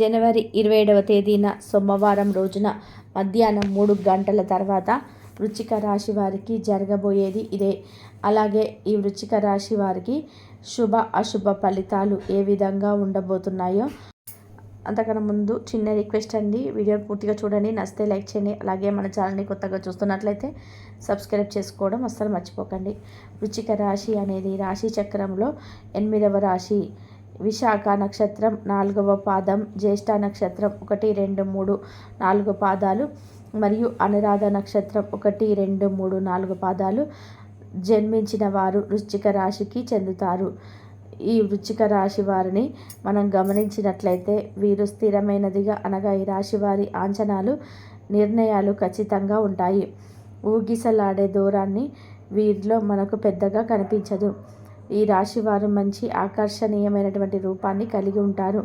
జనవరి ఇరవై ఏడవ తేదీన సోమవారం రోజున మధ్యాహ్నం మూడు గంటల తర్వాత వృచ్చిక రాశి వారికి జరగబోయేది ఇదే. అలాగే ఈ వృచ్చిక రాశి వారికి శుభ అశుభ ఫలితాలు ఏ విధంగా ఉండబోతున్నాయో అంతకన్నా ముందు చిన్న రిక్వెస్ట్ అండి. వీడియో పూర్తిగా చూడండి. నచ్చితే లైక్ చేయండి. అలాగే మన ఛానల్ని కొత్తగా చూస్తున్నట్లయితే సబ్స్క్రైబ్ చేసుకోవడం అస్సలు మర్చిపోకండి. వృచ్చిక రాశి అనేది రాశి చక్రంలో ఎనిమిదవ రాశి విశాఖ నక్షత్రం నాలుగవ పాదం జ్యేష్ఠ నక్షత్రం ఒకటి రెండు మూడు నాలుగు పాదాలు మరియు అనురాధ నక్షత్రం ఒకటి రెండు మూడు నాలుగు పాదాలు జన్మించిన వారు వృశ్చిక రాశికి చెందుతారు. ఈ వృచ్చిక రాశి వారిని మనం గమనించినట్లయితే వీరు స్థిరమైనదిగా అనగా ఈ రాశి వారి ఆంచనాలు నిర్ణయాలు ఖచ్చితంగా ఉంటాయి. ఊగిసలాడే దూరాన్ని వీరిలో మనకు పెద్దగా కనిపించదు. ఈ రాశి వారు మంచి ఆకర్షణీయమైనటువంటి రూపాన్ని కలిగి ఉంటారు.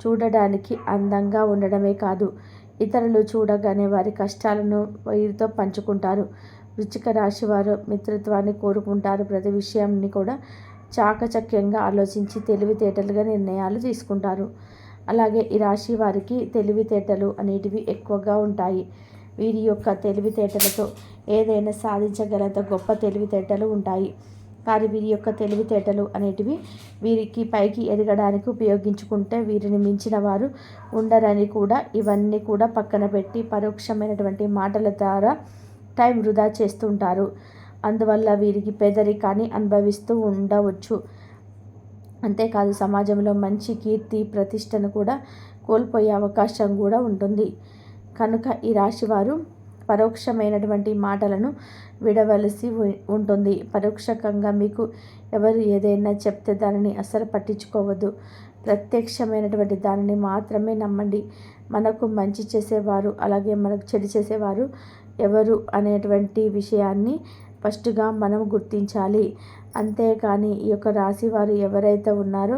చూడడానికి అందంగా ఉండడమే కాదు ఇతరులు చూడగానే వారి కష్టాలను వీరితో పంచుకుంటారు. వృచ్చిక రాశి వారు మిత్రత్వాన్ని కోరుకుంటారు. ప్రతి విషయాన్ని కూడా చాకచక్యంగా ఆలోచించి తెలివితేటలుగా నిర్ణయాలు తీసుకుంటారు. అలాగే ఈ రాశి వారికి తెలివితేటలు అనేటివి ఎక్కువగా ఉంటాయి. వీరి యొక్క తెలివితేటలతో ఏదైనా సాధించగలంత గొప్ప తెలివితేటలు ఉంటాయి. వారి వీరి యొక్క తెలివితేటలు అనేటివి వీరికి పైకి ఎదగడానికి ఉపయోగించుకుంటే వీరిని మించిన వారు ఉండరని కూడా ఇవన్నీ కూడా పక్కన పెట్టి పరోక్షమైనటువంటి మాటల ద్వారా టైం వృధా చేస్తుంటారు. అందువల్ల వీరికి పేదరికాన్ని అనుభవిస్తూ ఉండవచ్చు. అంతేకాదు సమాజంలో మంచి కీర్తి ప్రతిష్టను కూడా కోల్పోయే అవకాశం కూడా ఉంటుంది. కనుక ఈ రాశివారు పరోక్షమైనటువంటి మాటలను విడవలసి ఉంటుంది. పరోక్షకంగా మీకు ఎవరు ఏదైనా చెప్తే దానిని అసలు పట్టించుకోవద్దు. ప్రత్యక్షమైనటువంటి దానిని మాత్రమే నమ్మండి. మనకు మంచి చేసేవారు అలాగే మనకు చెడు చేసేవారు ఎవరు అనేటువంటి విషయాన్ని ఫస్ట్గా మనం గుర్తించాలి. అంతేకాని ఈ యొక్క రాశి వారు ఎవరైతే ఉన్నారో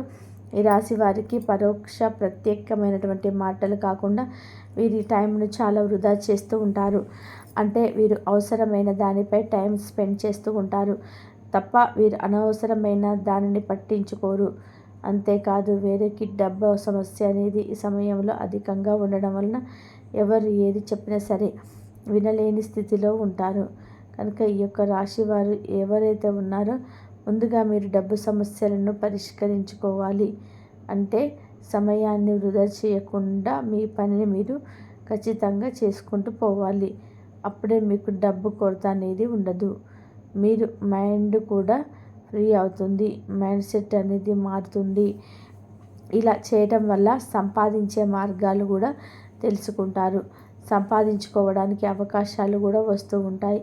ఈ రాశి వారికి పరోక్ష ప్రత్యేకమైనటువంటి మాటలు కాకుండా వీరి టైంను చాలా వృధా చేస్తూ ఉంటారు. అంటే వీరు అవసరమైన దానిపై టైం స్పెండ్ చేస్తూ ఉంటారు. తప్ప వీరు అనవసరమైన దానిని పట్టించుకోరు. అంతేకాదు వేరేకి డబ్బు సమస్య అనేది ఈ సమయంలో అధికంగా ఉండడం వలన ఎవరు ఏది చెప్పినా సరే వినలేని స్థితిలో ఉంటారు. కనుక ఈ యొక్క రాశి వారు ఎవరైతే ఉన్నారో ముందుగా మీరు డబ్బు సమస్యలను పరిష్కరించుకోవాలి. అంటే సమయాన్ని వృధా చేయకుండా మీ పనిని మీరు ఖచ్చితంగా చేసుకుంటూ పోవాలి. అప్పుడే మీకు డబ్బు కొరత అనేది ఉండదు. మీరు మైండ్ కూడా ఫ్రీ అవుతుంది. మైండ్ సెట్ అనేది మారుతుంది. ఇలా చేయటం వల్ల సంపాదించే మార్గాలు కూడా తెలుసుకుంటారు. సంపాదించుకోవడానికి అవకాశాలు కూడా వస్తూ ఉంటాయి.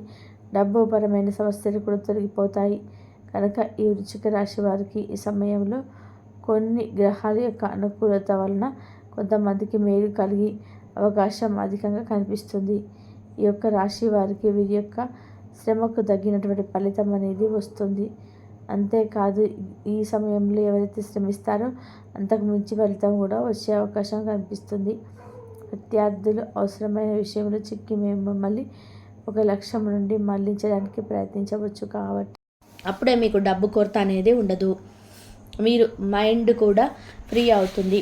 డబ్బుపరమైన సమస్యలు కూడా తొలగిపోతాయి. కనుక ఈ వృచ్చిక రాశి వారికి ఈ సమయంలో కొన్ని గ్రహాల యొక్క అనుకూలత వలన కొంతమందికి మేలు కలిగి అవకాశం అధికంగా కనిపిస్తుంది. ఈ యొక్క రాశి వారికి వీరి యొక్క శ్రమకు తగ్గినటువంటి ఫలితం అనేది వస్తుంది. అంతేకాదు ఈ సమయంలో ఎవరైతే శ్రమిస్తారో అంతకు మించి ఫలితం కూడా వచ్చే అవకాశం కనిపిస్తుంది. విద్యార్థులు అవసరమైన విషయంలో చిక్కి మేము మిమ్మల్ని ఒక లక్ష్యం నుండి మళ్ళించడానికి ప్రయత్నించవచ్చు కాబట్టి. అప్పుడే మీకు డబ్బు కొరత అనేది ఉండదు. మీరు మైండ్ కూడా ఫ్రీ అవుతుంది.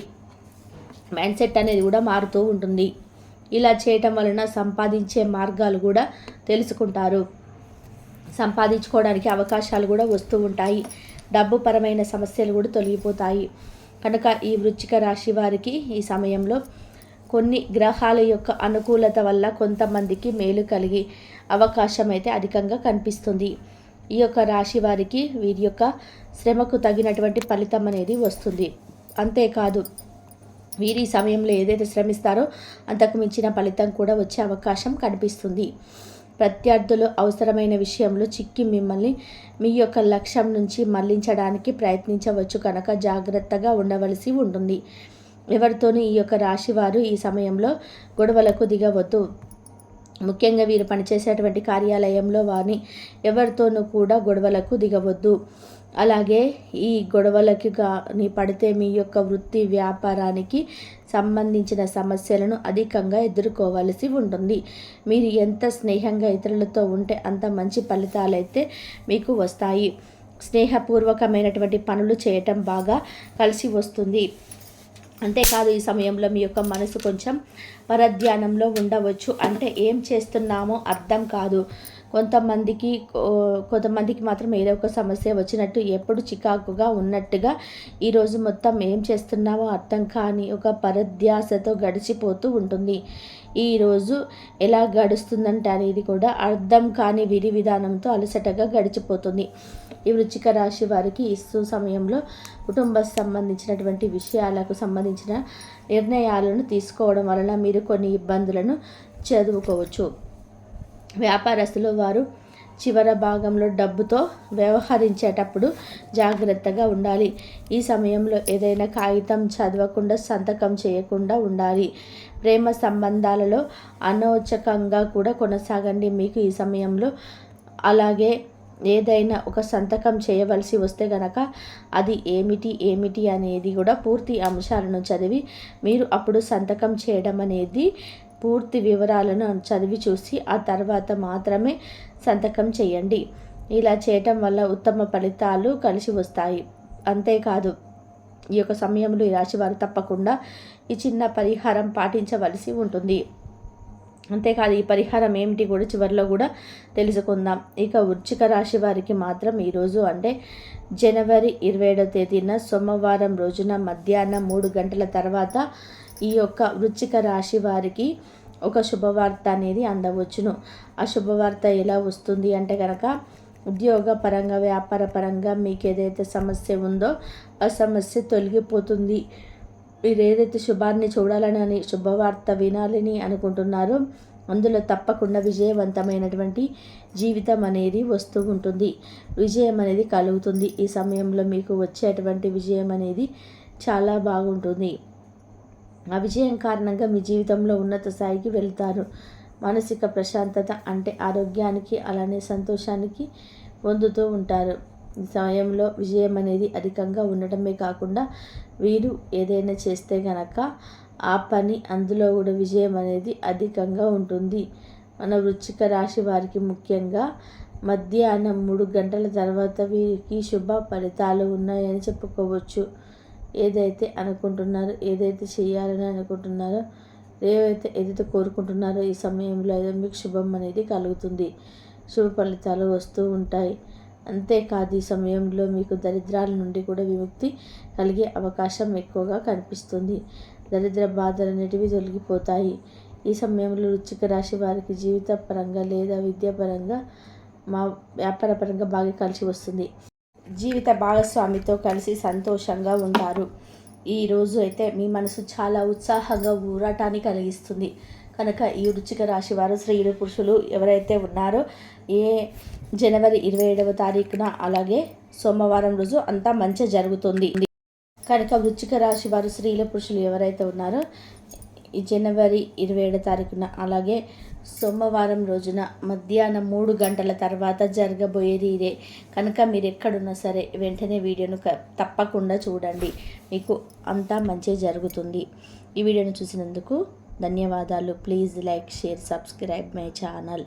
మైండ్ సెట్ అనేది కూడా మారుతూ ఉంటుంది. ఇలా చేయటం వలన సంపాదించే మార్గాలు కూడా తెలుసుకుంటారు. సంపాదించుకోవడానికి అవకాశాలు కూడా వస్తూ ఉంటాయి. డబ్బు పరమైన సమస్యలు కూడా తొలగిపోతాయి. కనుక ఈ వృచ్చిక రాశి వారికి ఈ సమయంలో కొన్ని గ్రహాల యొక్క అనుకూలత వల్ల కొంతమందికి మేలు కలిగి అవకాశం అయితే అధికంగా కనిపిస్తుంది. ఈ యొక్క రాశి వారికి వీరి యొక్క శ్రమకు తగినటువంటి ఫలితం అనేది వస్తుంది. అంతేకాదు వీరి సమయంలో ఏదైతే శ్రమిస్తారో అంతకు మించిన ఫలితం కూడా వచ్చే అవకాశం కనిపిస్తుంది. ప్రత్యర్థులు అవసరమైన విషయంలో చిక్కి మిమ్మల్ని మీ యొక్క లక్ష్యం నుంచి మళ్ళించడానికి ప్రయత్నించవచ్చు కనుక జాగ్రత్తగా ఉండవలసి ఉంటుంది. ఎవరితోనూ ఈ యొక్క రాశివారు ఈ సమయంలో గొడవలకు దిగవద్దు. ముఖ్యంగా వీరు పనిచేసేటువంటి కార్యాలయంలో వారిని ఎవరితోనూ కూడా గొడవలకు దిగవద్దు. అలాగే ఈ గొడవలకి కానీ పడితే మీ యొక్క వృత్తి వ్యాపారానికి సంబంధించిన సమస్యలను అధికంగా ఎదుర్కోవలసి ఉంటుంది. మీరు ఎంత స్నేహంగా ఇతరులతో ఉంటే అంత మంచి ఫలితాలైతే మీకు వస్తాయి. స్నేహపూర్వకమైనటువంటి పనులు చేయటం బాగా కలిసి వస్తుంది. అంతేకాదు ఈ సమయంలో మీ యొక్క మనసు కొంచెం పరధ్యానంలో ఉండవచ్చు. అంటే ఏం చేస్తున్నామో అర్థం కాదు. కొంతమందికి కొంతమందికి మాత్రం ఏదో ఒక సమస్య వచ్చినట్టు ఎప్పుడు చికాకుగా ఉన్నట్టుగా ఈరోజు మొత్తం ఏం చేస్తున్నామో అర్థం కాని ఒక పరధ్యాసతో గడిచిపోతూ ఉంటుంది. ఈరోజు ఎలా గడుస్తుందంటే అనేది కూడా అర్థం కాని విధి విధానంతో అలసటగా గడిచిపోతుంది. ఈ వృచ్చిక రాశి వారికి ఇస్తూ సమయంలో కుటుంబ సంబంధించినటువంటి విషయాలకు సంబంధించిన నిర్ణయాలను తీసుకోవడం వలన మీరు కొన్ని ఇబ్బందులను చదువుకోవచ్చు. వ్యాపారస్తులు వారు చివర భాగంలో డబ్బుతో వ్యవహరించేటప్పుడు జాగ్రత్తగా ఉండాలి. ఈ సమయంలో ఏదైనా కాగితం చదవకుండా సంతకం చేయకుండా ఉండాలి. ప్రేమ సంబంధాలలో అనోచకంగా కూడా కొనసాగండి. మీకు ఈ సమయంలో అలాగే ఏదైనా ఒక సంతకం చేయవలసి వస్తే గనక అది ఏమిటి ఏమిటి అనేది కూడా పూర్తి అంశాలను చదివి మీరు అప్పుడు సంతకం చేయడం అనేది పూర్తి వివరాలను చదివి చూసి ఆ తర్వాత మాత్రమే సంతకం చేయండి. ఇలా చేయటం వల్ల ఉత్తమ ఫలితాలు కలిసి వస్తాయి. అంతేకాదు ఈ యొక్క సమయంలో ఈ రాశి వారు తప్పకుండా ఈ చిన్న పరిహారం పాటించవలసి ఉంటుంది. అంతేకాదు ఈ పరిహారం ఏమిటి కూడా చివరిలో కూడా తెలుసుకుందాం. ఇక వృచ్చిక రాశి వారికి మాత్రం ఈరోజు అంటే జనవరి ఇరవై ఏడవ తేదీన సోమవారం రోజున మధ్యాహ్నం మూడు గంటల తర్వాత ఈ యొక్క వృచ్చిక రాశి వారికి ఒక శుభవార్త అనేది అందవచ్చును. ఆ శుభవార్త ఎలా వస్తుంది అంటే కనుక ఉద్యోగ పరంగా వ్యాపార పరంగా మీకు ఏదైతే సమస్య ఉందో ఆ సమస్య తొలగిపోతుంది. మీరు ఏదైతే శుభాన్ని చూడాలని అని శుభవార్త వినాలని అనుకుంటున్నారో అందులో తప్పకుండా విజయవంతమైనటువంటి జీవితం అనేది వస్తూ ఉంటుంది. విజయం అనేది కలుగుతుంది. ఈ సమయంలో మీకు వచ్చేటువంటి విజయం అనేది చాలా బాగుంటుంది. ఆ విజయం కారణంగా మీ జీవితంలో ఉన్నత స్థాయికి వెళ్తారు. మానసిక ప్రశాంతత అంటే ఆరోగ్యానికి అలానే సంతోషానికి పొందుతూ ఉంటారు. ఈ సమయంలో విజయం అనేది అధికంగా ఉండటమే కాకుండా వీరు ఏదైనా చేస్తే గనక ఆ పని అందులో కూడా విజయం అనేది అధికంగా ఉంటుంది. మన వృచ్చిక రాశి వారికి ముఖ్యంగా మధ్యాహ్నం మూడు గంటల తర్వాత వీరికి శుభ ఫలితాలు ఉన్నాయని చెప్పుకోవచ్చు. ఏదైతే అనుకుంటున్నారో ఏదైతే చేయాలని అనుకుంటున్నారో ఏవైతే ఏదైతే కోరుకుంటున్నారో ఈ సమయంలో అయితే మీకు శుభం అనేది కలుగుతుంది. శుభ ఫలితాలు వస్తూ ఉంటాయి. అంతేకాదు ఈ సమయంలో మీకు దరిద్రాల నుండి కూడా విముక్తి కలిగే అవకాశం ఎక్కువగా కనిపిస్తుంది. దరిద్ర బాధలు అనేటివి తొలగిపోతాయి. ఈ సమయంలో రుచిక రాశి వారికి జీవిత పరంగా లేదా విద్యాపరంగా మా వ్యాపార పరంగా బాగా కలిసి వస్తుంది. జీవిత భాగస్వామితో కలిసి సంతోషంగా ఉంటారు. ఈరోజు అయితే మీ మనసు చాలా ఉత్సాహంగా ఊరాటాన్ని కలిగిస్తుంది. కనుక ఈ రుచిక రాశి వారు స్త్రీలు పురుషులు ఎవరైతే ఉన్నారో ఏ జనవరి ఇరవై ఏడవ తారీఖున అలాగే సోమవారం రోజు అంతా మంచి జరుగుతుంది. కనుక వృచ్చిక రాశి వారు స్త్రీల పురుషులు ఎవరైతే ఉన్నారో ఈ జనవరి ఇరవై ఏడో తారీఖున అలాగే సోమవారం రోజున మధ్యాహ్నం మూడు గంటల తర్వాత జరగబోయేది ఇదే. కనుక మీరు ఎక్కడున్నా సరే వెంటనే వీడియోను తప్పకుండా చూడండి. మీకు అంతా మంచి జరుగుతుంది. ఈ వీడియోను చూసినందుకు ధన్యవాదాలు. Please like share subscribe my channel.